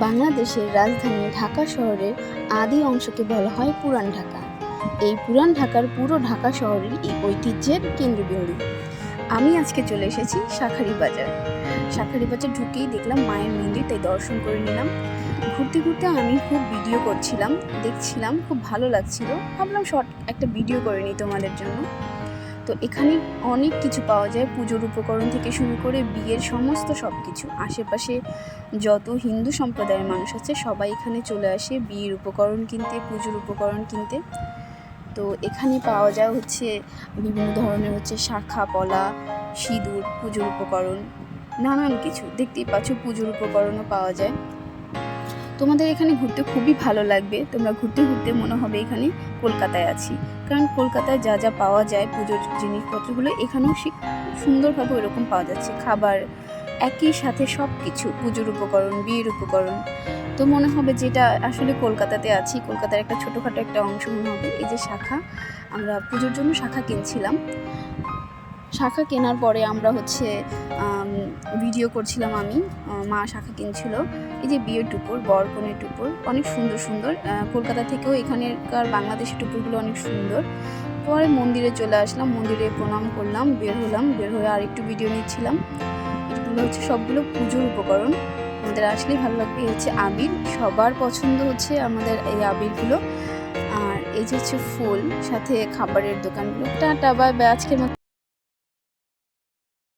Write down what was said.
বাংলাদেশের রাজধানী ঢাকা শহরের আদি অংশকে বলা হয় পুরান ঢাকা। এই পুরান ঢাকার পুরো ঢাকা শহরের এই ঐতিহ্যের কেন্দ্রবিন্দু। আমি আজকে চলে এসেছি শাখারি বাজার। শাখারি বাজার ঢুকেই দেখলাম মায়ের মন্দির, তাই দর্শন করে নিলাম। ঘুরতে ঘুরতে আমি খুব ভিডিও করছিলাম, দেখছিলাম, খুব ভালো লাগছিল। ভাবলাম শর্ট একটা ভিডিও করে নিই তোমাদের জন্য। তো এখানে অনেক কিছু পাওয়া যায়। পুজোর উপকরণ থেকে শুরু করে বিয়ের সমস্ত সব কিছু আশেপাশে যত হিন্দু সম্প্রদায়ের মানুষ আছে, সবাই এখানে চলে আসে বিয়ের উপকরণ কিনতে, পুজোর উপকরণ কিনতে। তো এখানে পাওয়া যায় হচ্ছে বিভিন্ন ধরনের হচ্ছে শাখা, পলা, সিঁদুর, পুজোর উপকরণ, নানান কিছু। দেখতেই পাচ্ছ পুজোর উপকরণও পাওয়া যায়। তোমাদের এখানে ঘুরতে খুবই ভালো লাগবে। তোমরা ঘুরতে ঘুরতে মনে হবে এখানে কলকাতায় আছি। কারণ কলকাতায় যা যা পাওয়া যায় পুজোর জিনিসপত্রগুলো, এখানেও সে সুন্দরভাবে ওরকম পাওয়া যাচ্ছে। খাবার একই সাথে সব কিছু পুজোর উপকরণ, বিয়ের উপকরণ। তো মনে হবে যেটা আসলে কলকাতাতে আছি, কলকাতার একটা ছোটোখাটো একটা অংশ মনে হবে, এই যে শাখা। আমরা পুজোর জন্য শাখা কিনছিলাম। শাখা কেনার পরে আমরা হচ্ছে ভিডিও করছিলাম আমি মা শাখা কিনছিল। এই যে বিয়ের টুপুর বর কনের টুপুর, অনেক সুন্দর সুন্দর কলকাতা থেকেও এখানকার বাংলাদেশের টুপুরগুলো অনেক সুন্দর। পরে মন্দিরে চলে আসলাম, মন্দিরে প্রণাম করলাম, বের হলাম, বের হয়ে আরেকটু ভিডিও নিচ্ছিলাম। এগুলো হচ্ছে সবগুলো পুজোর উপকরণ। আমাদের আসলেই ভালো লাগবে, এই হচ্ছে আবির। সবার পছন্দ হচ্ছে আমাদের এই আবিরগুলো। আর এই যে হচ্ছে ফুল, সাথে খাবারের দোকানগুলো। টাটা বা আজকের মতো।